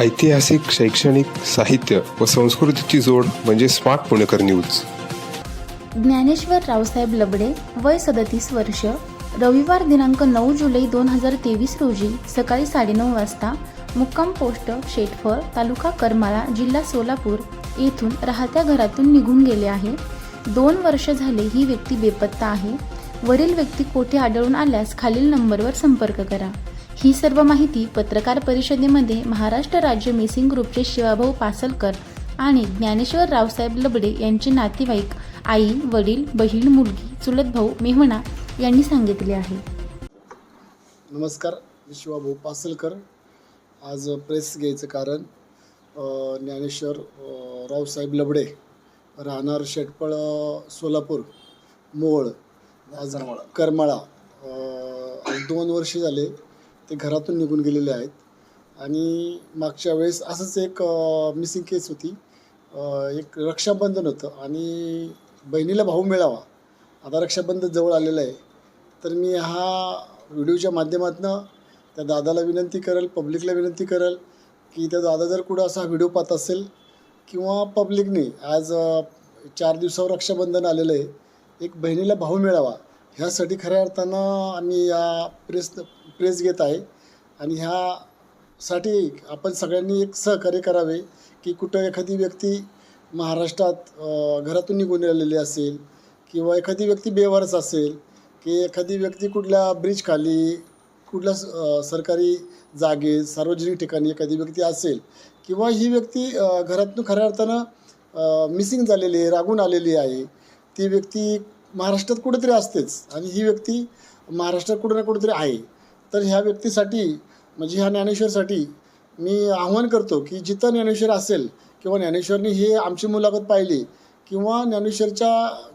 ऐतिहासिक शैक्षणिक साहित्य व संस्कृतीची जोड म्हणजे स्मार्ट पुणेकर न्यूज. ज्ञानेश्वर रावसाहेब लबडे वय सदतीस वर्ष रविवार दिनांक नऊ जुलै दोन हजार तेवीस रोजी सकाळी साडेनऊ वाजता मुक्काम पोस्ट शेटफळ तालुका करमाळा जिल्हा सोलापूर येथून राहत्या घरातून निघून गेले आहे. दोन वर्ष झाले ही व्यक्ती बेपत्ता आहे. वरील व्यक्ती कोठे आढळून आल्यास खालील नंबरवर संपर्क करा. ही सर्व माहिती पत्रकार परिषदेमध्ये महाराष्ट्र राज्य मिसिंग ग्रुपचे शिवाभाऊ पासलकर आणि ज्ञानेश्वर रावसाहेब लबडे यांचे नातेवाईक आई वडील बहीण मुलगी चुलत भाऊ मेहणा यांनी सांगितले आहे. नमस्कार मी शिवाभाऊ पासलकर. आज प्रेस घ्यायचं कारण ज्ञानेश्वर रावसाहेब लबडे राहणार शेटपळ सोलापूर आज करमाळा. दोन वर्ष झाले ते घरातून निघून गेलेले आहेत. आणि मागच्या वेळेस असंच एक मिसिंग केस होती. एक रक्षाबंधन होतं आणि बहिणीला भाऊ मिळावा. आता रक्षाबंधन जवळ आलेलं आहे. तर मी हा व्हिडिओच्या माध्यमातून त्या दादाला विनंती करेल पब्लिकला विनंती करेल की त्या दादा जर कुठं असा व्हिडिओ पाहत असेल किंवा पब्लिकने आज चार दिवसावर रक्षाबंधन आलेलं आहे एक बहिणीला भाऊ मिळावा. ह्यासाठी खऱ्या अर्थानं आम्ही या प्रेस प्रेस घेत आहे. आणि ह्यासाठी आपण सगळ्यांनी एक सहकार्य करावे की कुठं एखादी व्यक्ती महाराष्ट्रात घरातून निघून आलेली असेल किंवा एखादी व्यक्ती बेवारस असेल की एखादी व्यक्ती कुठल्या ब्रिजखाली कुठल्या सरकारी जागेत सार्वजनिक ठिकाणी एखादी व्यक्ती असेल किंवा ही व्यक्ती घरातून खऱ्या अर्थानं मिसिंग झालेली आहे रागून आलेली आहे ती व्यक्ती महाराष्ट्रात कुठेतरी असतेच आणि ही व्यक्ती महाराष्ट्रात कुठं ना कुठेतरी आहे. तर ह्या व्यक्तीसाठी म्हणजे ह्या ज्ञानेश्वरसाठी मी आव्हान करतो की जिथं ज्ञानेश्वर असेल किंवा ज्ञानेश्वरनी हे आमची मुलाखत पाहिली किंवा ज्ञानेश्वरच्या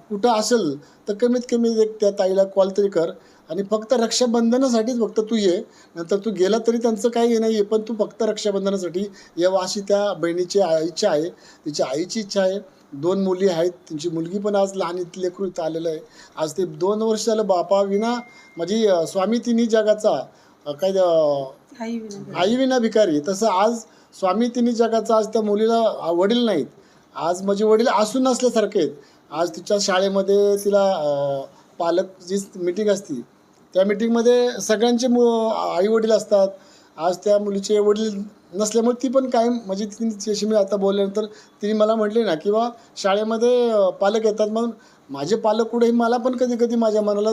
कुठं असेल तर कमीत कमी एक त्या ताईला कॉल तरी कर. आणि फक्त रक्षाबंधनासाठीच फक्त तू ये. नंतर तू गेला तरी त्यांचं काही नाही आहे पण तू फक्त रक्षाबंधनासाठी यावं अशी त्या बहिणीची इच्छा आहे. तिच्या आईची इच्छा आहे. दोन मुली आहेत. त्यांची मुलगी पण आज लहान लेकरू इथं आलेलं आहे. आज ते दोन वर्ष झालं बापा विना माझी अं, स्वामी तिन्ही जगाचा काय आई विना भिकारी. तसं आज स्वामी तिन्ही जगाचा आज त्या मुलीला वडील नाहीत. आज माझे वडील असून नसल्यासारखे आहेत. आज तिच्या शाळेमध्ये तिला पालक जी मिटिंग असती त्या मिटिंगमध्ये सगळ्यांचे मु आई वडील असतात. आज त्या मुलीचे वडील नसल्यामुळे ती पण कायम म्हणजे तिच्याशी मी आता बोलल्यानंतर तिने मला म्हटले ना किंवा शाळेमध्ये पालक येतात मग माझे पालक कुठे मला पण कधी कधी माझ्या मनाला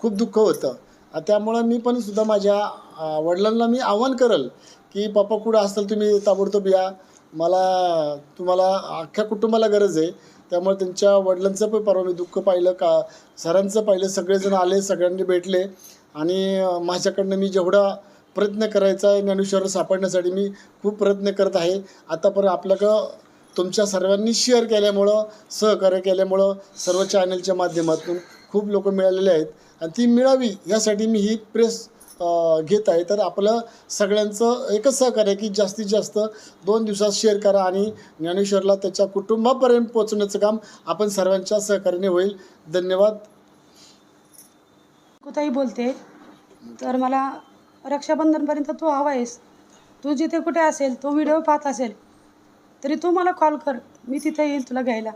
खूप दुःख होतं. त्यामुळं मी पण सुद्धा माझ्या वडिलांना मी आव्हान करेल की पप्पा कुठं असाल तुम्ही ताबडतोब या. मला तुम्हाला अख्ख्या कुटुंबाला गरज आहे. त्यामुळे त्यांच्या वडिलांचं पण परवा मी दुःख पाहिलं का सरांचं पाहिलं सगळेजण आले सगळ्यांनी भेटले. आणि माझ्याकडनं मी जेवढा प्रयत्न करायचा आहे ज्ञानेश्वर सापडण्यासाठी मी खूप प्रयत्न करत आहे. आतापर्यंत आपल्याकडं तुमच्या सर्वांनी शेअर केल्यामुळं सहकार्य केल्यामुळं सर्व चॅनलच्या माध्यमातून खूप लोक मिळालेले आहेत. आणि ती मिळावी यासाठी मी ही प्रेस घेत आहे. तर आपलं सगळ्यांचं एकच सहकार्य आहे की जास्तीत जास्त दोन दिवसात शेअर करा आणि ज्ञानेश्वरला त्याच्या कुटुंबापर्यंत पोहोचवण्याचं काम आपण सर्वांच्या सहकार्याने होईल. धन्यवाद. कुताई बोलते तर मला रक्षाबंधनपर्यंत तू हवा आहेस तू जिथे कुठे असेल तो व्हिडिओ पाहत असेल तरी तू मला कॉल कर. मी तिथे येईल तुला घ्यायला.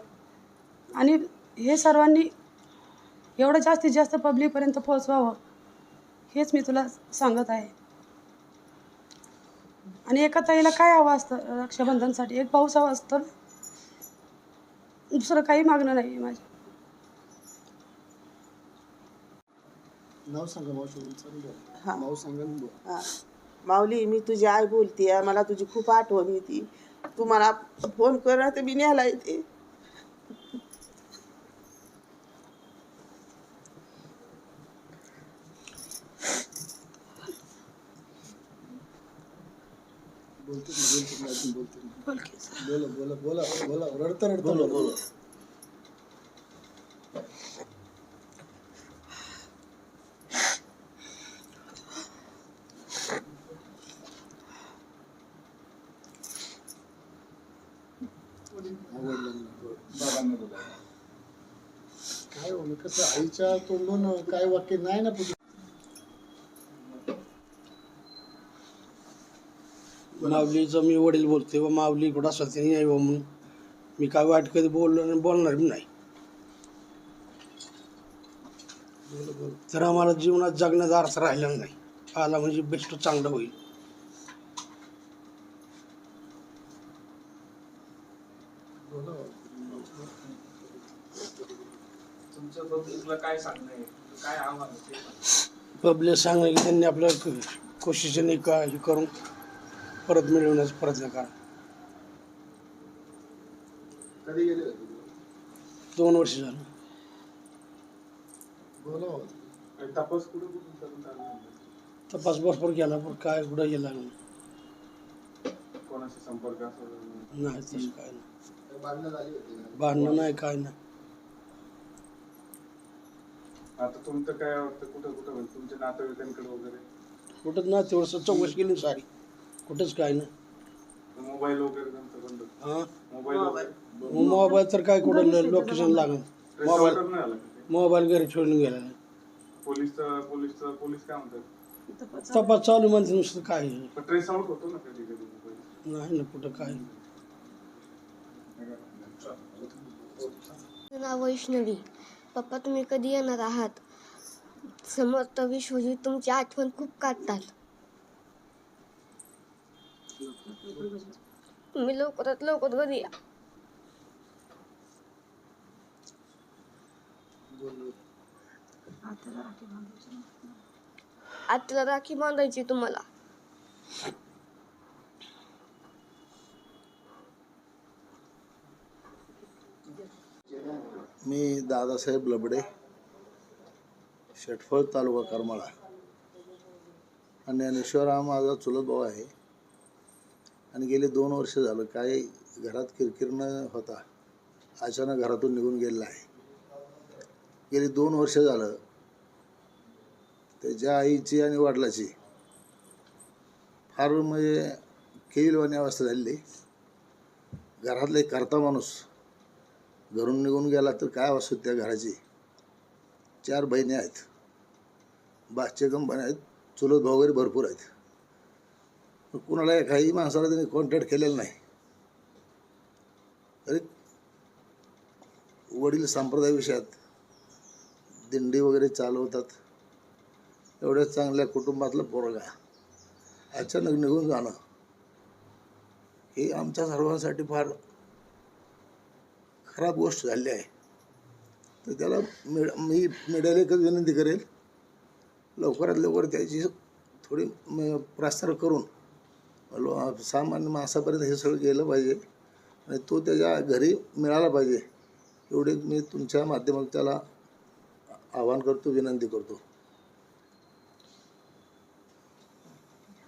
आणि हे सर्वांनी एवढं जास्तीत जास्त पब्लिकपर्यंत पोहोचवावं. हेच मी तुला सांगत आहे. आणि एका ताईला काय हवं असतं? रक्षाबंधनसाठी एक पाऊस हवा असतं दुसरं काही मागणं नाही आहे माझं नाव सांगा मावशी तुमचं हा. नाव सांगा आणि बोला. हा. माऊली मी तुझी आई बोलते मला तुझी खूप आठवण येते. तू मला फोन कर ना तर मी न्यायला येते बोलते ना, बोलते ना, ऐकून बोलते ना. बोला बोला बोला बोला रडता रडता बोला बोला काय हो कसं आईच्या तोंडून काय वाक्य नाही ना माऊलीचं मी वडील बोलतोय व माऊली कुठं असेल त्यांनी यावं म्हणून. मी काय वाईट कधी बोललो नाही बोलणार बी नाही. तर आम्हाला जीवनात जगण्याचा अर्थ राहिला नाही. आला म्हणजे बेस्ट चांगलं होईल. पब्लिक सांगणं की त्यांनी आपल्या कोशिशीने का हे करून. परत मिळवण्याचा प्रयत्न करा. गेले? दोन वर्ष झालं. बोला हो. तपास भरपूर केला पण काय कुठं गेला नाही. कोणाशी संपर्क नाही? तसं काय नाही. भांडणं नाही काय नाही. आता तुमचं काय वाटतं? कुठं कुठं तुमच्या नातेवाईकांकडे वगैरे? कुठंच ना तेवढं चौकशी केली सारी. कुठंच काय नाही. मोबाईल वगैरे त्यांचं बंद. हां? मोबाईल वगैरे मोबाईल तर काय कुठं लोकेशन लागेल? मोबाईल ट्रेस नाही आला का ते? मोबाईल घरी सोडून गेला पोलीस पोलीस पोलीस काय म्हणतात? तपास चालू म्हणते नुसतं काय आहे. पण ट्रेस आउट होतो ना कधी कधी मोबाईल? नाही ना कुठं काय माझं नाव वैष्णवी. पप्पा तुम्ही कधी येणार आहात? समर्थ विश्वजीत तुमची आठवण खूप काढतात. तुम्ही लवकरात लवकर घरी या. आत्याला राखी बांधायची तुम्हाला. मी दादासाहेब लबडे शेटफळ तालुका करमाळा. आणि ज्ञानेश्वर हा माझा चुलत भाऊ आहे. आणि गेले दोन वर्ष झालं काही घरात किरकिर न होता अचानक घरातून निघून गेलेला आहे. गेली दोन वर्ष झालं त्याच्या आईची आणि वडिलाची फार म्हणजे केविलवाणी अवस्था झालेली. घरातला एक करता माणूस घरून निघून गेला तर काय अवस्था त्या घराची? चार बहिणी आहेत. बादशे कंपन्या आहेत. चुलत भाऊ वगैरे भरपूर आहेत. कुणाला काही माणसाला त्यांनी कॉन्टॅक्ट केलेला नाही. तरी वडील संप्रदाय विषयात दिंडी वगैरे चालवतात. एवढ्या चांगल्या कुटुंबातलं पोरगा अचानक निघून जाणं हे आमच्या सर्वांसाठी फार खराब गोष्ट झाली आहे. तर त्याला मिड मी मीडियाला एकच विनंती करेल. लवकरात लवकर त्याची थोडी म- प्रसार करून लो- सामान्य माणसापर्यंत हे सगळं गेलं पाहिजे आणि तो त्याच्या घरी मिळाला पाहिजे. एवढे मी तुमच्या माध्यमातून त्याला आवाहन करतो विनंती करतो.